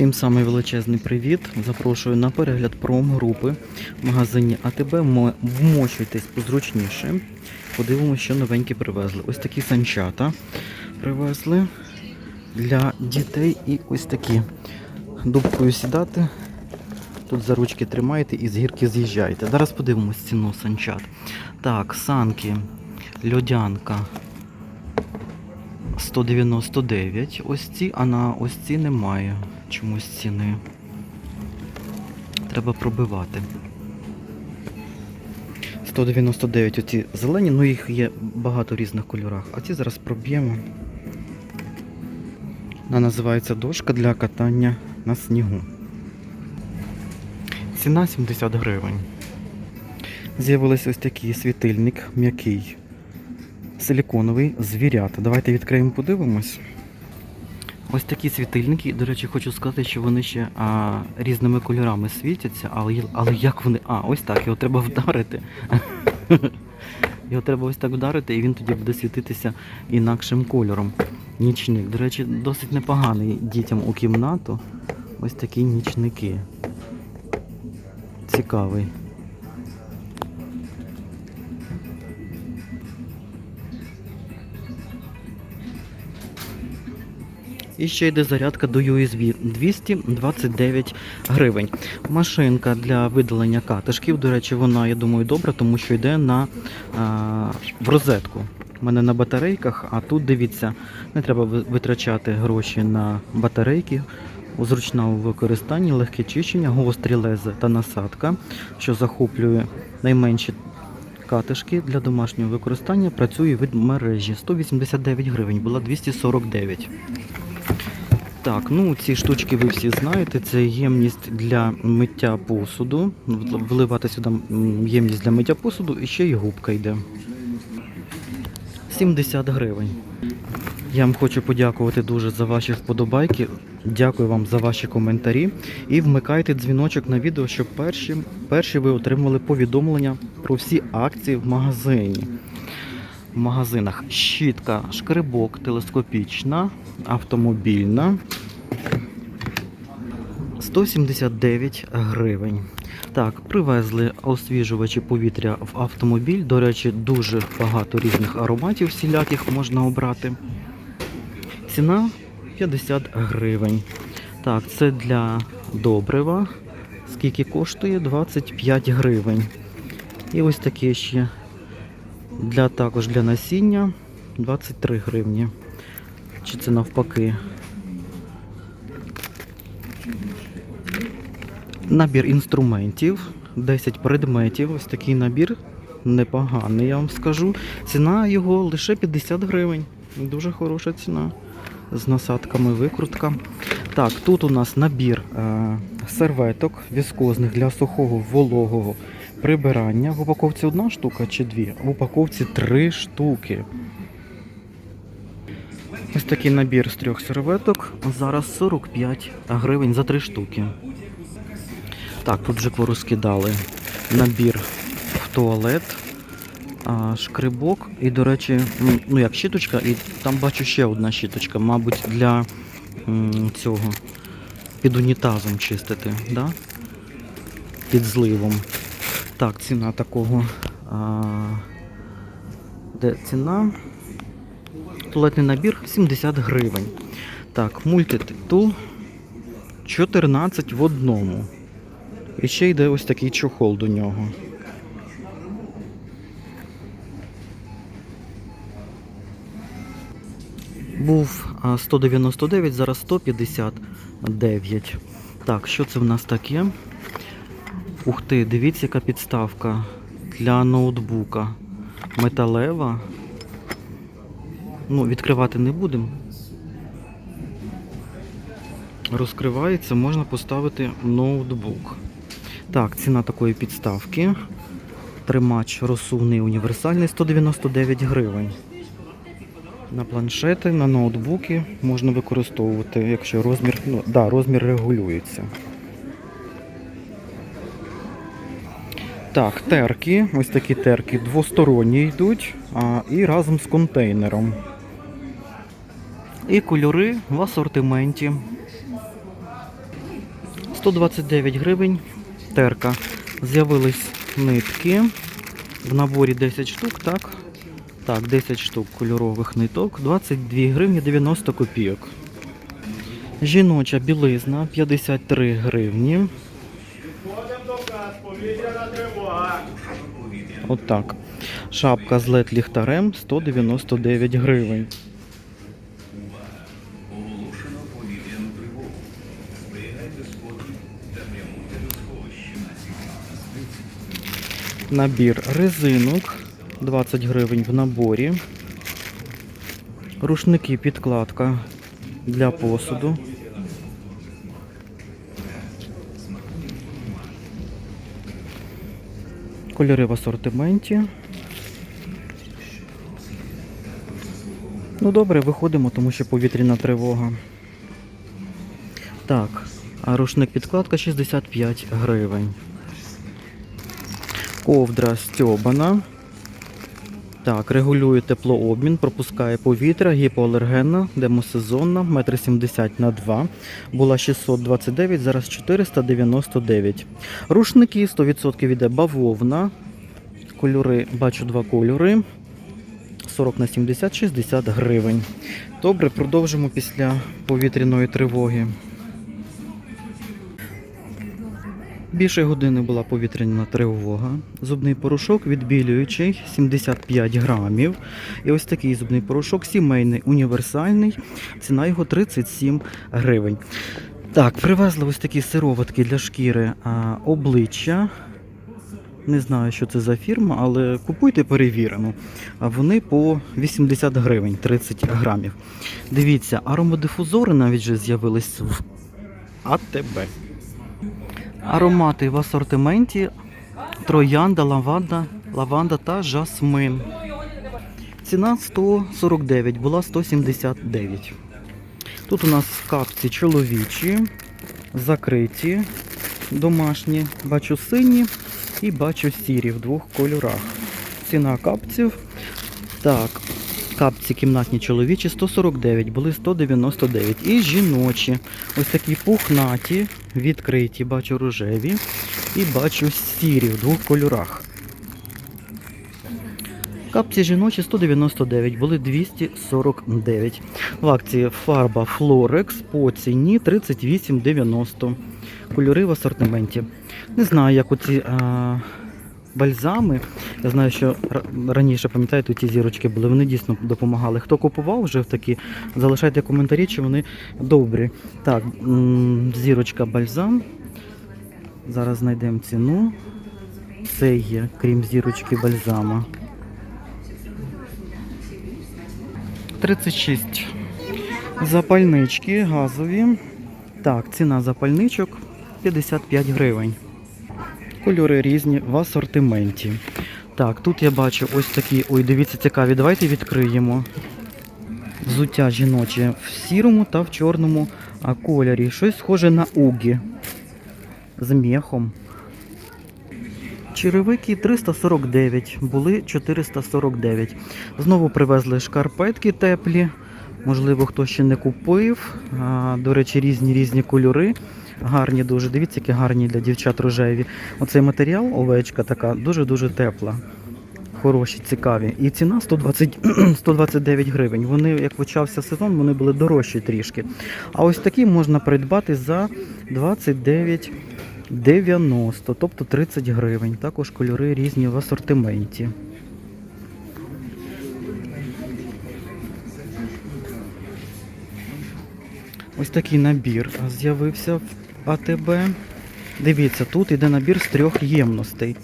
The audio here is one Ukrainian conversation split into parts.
Всім самий величезний привіт. Запрошую на перегляд промгрупи в магазині АТБ. Мо- Вмощуйтесь позручніше. Подивимося, що новенькі привезли. Ось такі санчата привезли для дітей і ось такі. Дубкою сідати. Тут за ручки тримаєте і з гірки з'їжджаєте. Зараз подивимось ціну санчат. Так, санки, льодянка 199. Ось ці, а на ось ці немає чомусь ціни. Треба пробивати. 199 оці зелені, ну їх є багато в різних кольорах. А ці зараз проб'ємо. Вона називається дошка для катання на снігу. Ціна 70 гривень. З'явився ось такий світильник м'який, силіконовий, звірята. Давайте відкриємо, подивимось. Ось такі світильники. До речі, хочу сказати, що вони ще а, різними кольорами світяться, але, але як вони. А, ось так, його треба вдарити. Його треба ось так вдарити, і він тоді буде світитися інакшим кольором. Нічник. До речі, досить непоганий дітям у кімнату. Ось такі нічники. Цікавий. І ще йде зарядка до USB 229 гривень. Машинка для видалення катишків. До речі, вона, я думаю, добра, тому що йде на, а, в розетку. У мене на батарейках, а тут дивіться, не треба витрачати гроші на батарейки. Зручна у використанні, легке чищення, гострі лези та насадка, що захоплює найменші катишки для домашнього використання. Працює від мережі 189 гривень, була 249. Так, ну ці штучки ви всі знаєте. Це ємність для миття посуду. Вливати сюди ємність для миття посуду і ще й губка йде. 70 гривень. Я вам хочу подякувати дуже за ваші вподобайки. Дякую вам за ваші коментарі. І вмикайте дзвіночок на відео, щоб перші, перші ви отримали повідомлення про всі акції в магазині. В магазинах щітка, шкребок, телескопічна, автомобільна. 179 гривень. Так, привезли освіжувачі повітря в автомобіль. До речі, дуже багато різних ароматів всіляких можна обрати. Ціна 50 гривень. Так, це для добрива. Скільки коштує? 25 гривень. І ось таке ще для також для насіння 23 гривні. Чи це навпаки? Набір інструментів, 10 предметів. Ось такий набір непоганий, я вам скажу. Ціна його лише 50 гривень. Дуже хороша ціна. З насадками викрутка. Так, тут у нас набір е, серветок віскозних для сухого вологого прибирання. В упаковці одна штука чи дві? В упаковці три штуки. Ось такий набір з трьох серветок. Зараз 45 гривень за три штуки. Так, тут вже порозкидали набір в туалет, шкрибок і, до речі, ну як щіточка, і там бачу ще одна щіточка, мабуть, для цього під унітазом чистити, да? під зливом. Так, ціна такого. А, де ціна? Туалетний набір 70 гривень. Так, мультитул 14 в одному. І ще йде ось такий чохол до нього. Був 199, зараз 159. Так, що це в нас таке? Ух ти, дивіться, яка підставка для ноутбука. Металева. Ну, відкривати не будемо. Розкривається, можна поставити ноутбук. Так, ціна такої підставки. Тримач розсувний універсальний 199 гривень. На планшети, на ноутбуки можна використовувати, якщо розмір, ну, да, розмір регулюється. Так, терки, ось такі терки двосторонні йдуть а, і разом з контейнером. І кольори в асортименті. 129 гривень терка. З'явились нитки. В наборі 10 штук, так? Так, 10 штук кольорових ниток, 22 гривні 90 копійок. Жіноча білизна 53 гривні. Отак. Шапка з лед ліхтарем 199 гривень. Набір резинок 20 гривень в наборі. Рушники підкладка для посуду. Кольори в асортименті. Ну добре, виходимо, тому що повітряна тривога. Так, а рушник підкладка 65 гривень. Ковдра стьобана. Так, регулює теплообмін, пропускає повітря, гіпоалергенна, демосезонна, 1,70 м на 2. Була 629, зараз 499. Рушники 100% іде бавовна. Кольори, бачу два кольори. 40 на 70, 60 гривень. Добре, продовжимо після повітряної тривоги. Більше години була повітряна тривога. Зубний порошок відбілюючий 75 грамів. І ось такий зубний порошок, сімейний, універсальний. Ціна його 37 гривень. Так, привезли ось такі сироватки для шкіри а, обличчя. Не знаю, що це за фірма, але купуйте перевірено. А вони по 80 гривень 30 грамів. Дивіться, аромодифузори навіть вже з'явились в АТБ. Аромати в асортименті троянда, лаванда, лаванда та жасмин. Ціна 149, була 179. Тут у нас капці чоловічі, закриті, домашні. Бачу сині і бачу сірі в двох кольорах. Ціна капців. Так, капці кімнатні чоловічі 149, були 199. І жіночі. Ось такі пухнаті, відкриті, бачу рожеві. І бачу сірі в двох кольорах. Капці жіночі 199, були 249. В акції фарба Флорекс по ціні 38,90. Кольори в асортименті. Не знаю, як оці а, бальзами. Я знаю, що раніше, пам'ятаєте, ті зірочки були, вони дійсно допомагали. Хто купував вже такі, залишайте коментарі, чи вони добрі. Так, зірочка бальзам. Зараз знайдемо ціну. Це є, крім зірочки бальзама. 36. Запальнички газові. Так, ціна запальничок 55 гривень. Кольори різні в асортименті. Так, тут я бачу ось такі. Ой, дивіться, цікаві. Давайте відкриємо. Взуття жіноче в сірому та в чорному кольорі. Щось схоже на угі. З мехом. Черевики 349, були 449. Знову привезли шкарпетки теплі. Можливо, хто ще не купив. А, до речі, різні різні кольори. Гарні дуже. Дивіться, які гарні для дівчат рожеві. Оцей матеріал, овечка така, дуже-дуже тепла. Хороші, цікаві. І ціна 120, 129 гривень. Вони, як почався сезон, вони були дорожчі трішки. А ось такі можна придбати за 29,90, тобто 30 гривень. Також кольори різні в асортименті. Ось такий набір з'явився в АТБ. Дивіться, тут йде набір з трьох ємностей.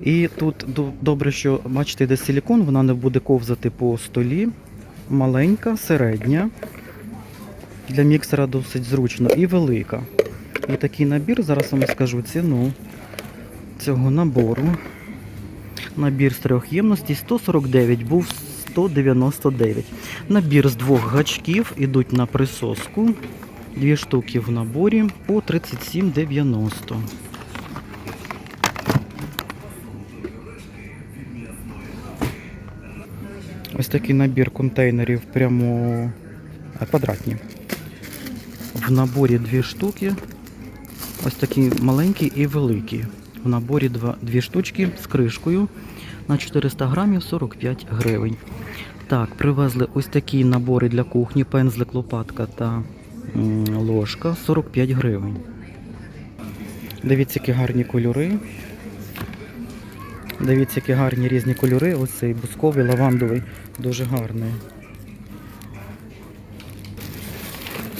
І тут добре, що бачите, йде силікон, вона не буде ковзати по столі. Маленька, середня. Для міксера досить зручно і велика. І такий набір, зараз вам скажу ціну цього набору. Набір з трьох ємностей 149, був 199. Набір з двох гачків ідуть на присоску. Дві штуки в наборі по 37,90. Ось такий набір контейнерів прямо квадратні. В наборі дві штуки Ось такі маленькі і великі. В наборі два, дві штучки з кришкою на 400 грамів 45 гривень. Так, привезли ось такі набори для кухні, пензлик, лопатка та ложка 45 гривень. Дивіться, які гарні кольори. Дивіться, які гарні різні кольори. Ось цей бусковий, лавандовий, дуже гарний.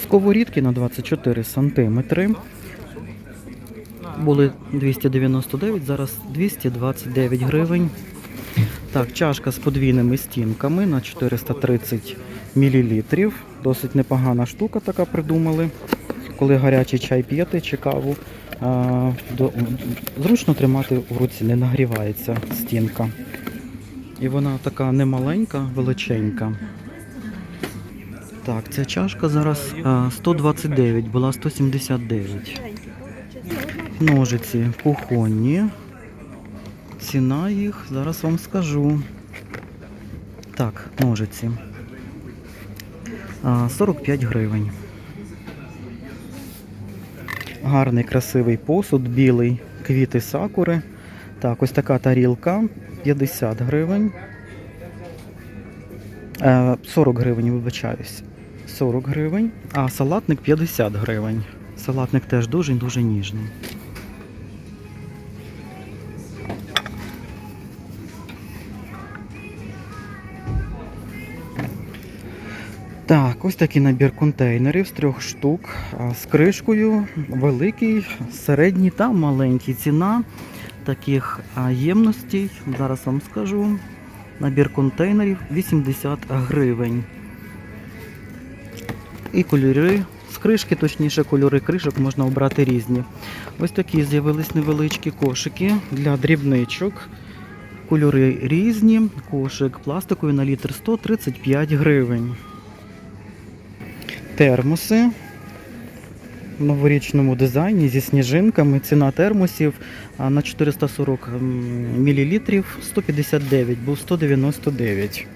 Сковорідки на 24 сантиметри. Були 299, зараз 229 гривень. Так, чашка з подвійними стінками на 430 мл. Досить непогана штука така придумали. Коли гарячий чай п'єте чи каву, зручно тримати в руці, не нагрівається стінка. І вона така не маленька, величенька. Так, ця чашка зараз а, 129, була 179. Ножиці кухонні. Ціна їх, зараз вам скажу. Так, ножиці. А, 45 гривень. Гарний красивий посуд, білий, квіти сакури. Так, ось така тарілка 50 гривень. Е, 40 гривень, вибачаюсь. 40 гривень, а салатник 50 гривень. Салатник теж дуже-дуже ніжний. Ось такий набір контейнерів з трьох штук з кришкою, великий, середній та маленький. Ціна таких ємностей, зараз вам скажу. Набір контейнерів 80 гривень. І кольори з кришки, точніше, кольори кришок можна обрати різні. Ось такі з'явились невеличкі кошики для дрібничок. Кольори різні. Кошик пластиковий на літр 135 гривень. Термоси в новорічному дизайні зі сніжинками. Ціна термосів на 440 мл 159, був 199.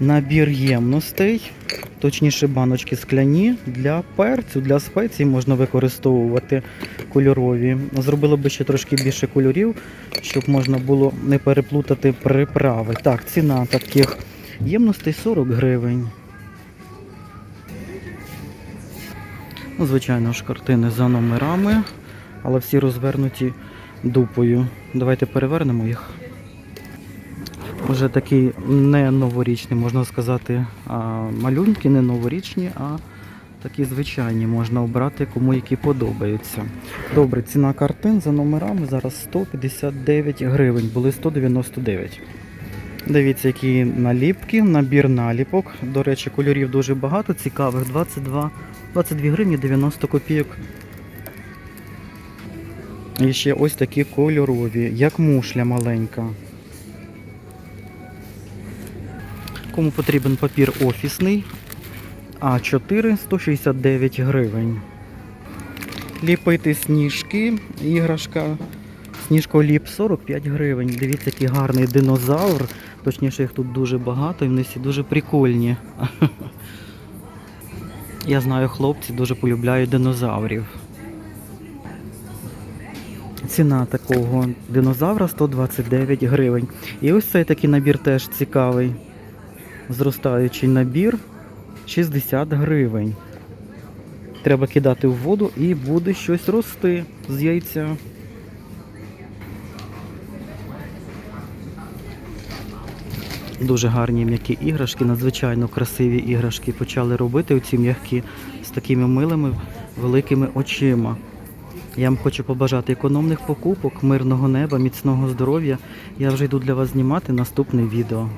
Набір ємностей, точніше баночки скляні для перцю, для спецій можна використовувати кольорові. Зробили би ще трошки більше кольорів, щоб можна було не переплутати приправи. Так, ціна таких ємностей 40 гривень. Ну, звичайно ж, картини за номерами, але всі розвернуті дупою. Давайте перевернемо їх. Уже такий не новорічний, можна сказати, а, малюнки, не новорічні, а такі звичайні можна обрати, кому які подобаються. Добре, ціна картин за номерами зараз 159 гривень, були 199. Дивіться, які наліпки, набір наліпок. До речі, кольорів дуже багато, цікавих 22, 22 гривні 90 копійок. І ще ось такі кольорові, як мушля маленька. Кому потрібен папір офісний, А4 169 гривень. Ліпити сніжки, іграшка. Сніжколіп 45 гривень. Дивіться, який гарний динозавр. Точніше, їх тут дуже багато і вони всі дуже прикольні. Я знаю, хлопці дуже полюбляють динозаврів. Ціна такого динозавра 129 гривень. І ось цей такий набір теж цікавий. Зростаючий набір 60 гривень. Треба кидати в воду і буде щось рости з яйця. Дуже гарні м'які іграшки, надзвичайно красиві іграшки почали робити оці м'які з такими милими великими очима. Я вам хочу побажати економних покупок, мирного неба, міцного здоров'я. Я вже йду для вас знімати наступне відео.